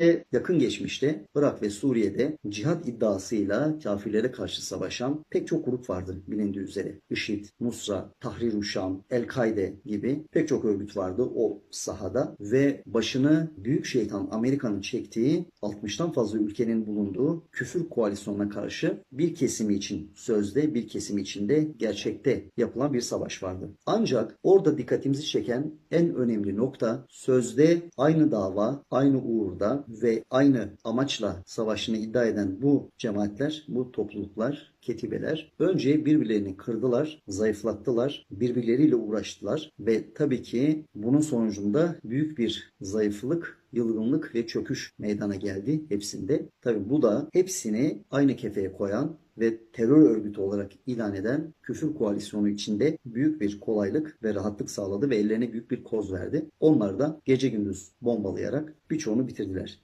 Ve yakın geçmişte Irak ve Suriye'de cihat iddiasıyla kafirlere karşı savaşan pek çok grup vardı bilindiği üzere. IŞİD, Nusra, Tahrir-ü Şam, El-Kaide gibi pek çok örgüt vardı o sahada ve başını büyük şeytan Amerika'nın çektiği 60'tan fazla ülkenin bulunduğu küfür koalisyonuna karşı bir kesimi için sözde bir kesimi için de gerçekte yapılan bir savaş vardı. Ancak orada dikkatimizi çeken en önemli nokta sözde aynı dava, aynı uğurda ve aynı amaçla savaşını iddia eden bu cemaatler, bu topluluklar, ketibeler önce birbirlerini kırdılar, zayıflattılar, birbirleriyle uğraştılar ve tabii ki bunun sonucunda büyük bir zayıflık, yılgınlık ve çöküş meydana geldi hepsinde. Tabii bu da hepsini aynı kefeye koyan ve terör örgütü olarak ilan eden küfür koalisyonu içinde büyük bir kolaylık ve rahatlık sağladı ve ellerine büyük bir koz verdi. Onlar da gece gündüz bombalayarak birçoğunu bitirdiler.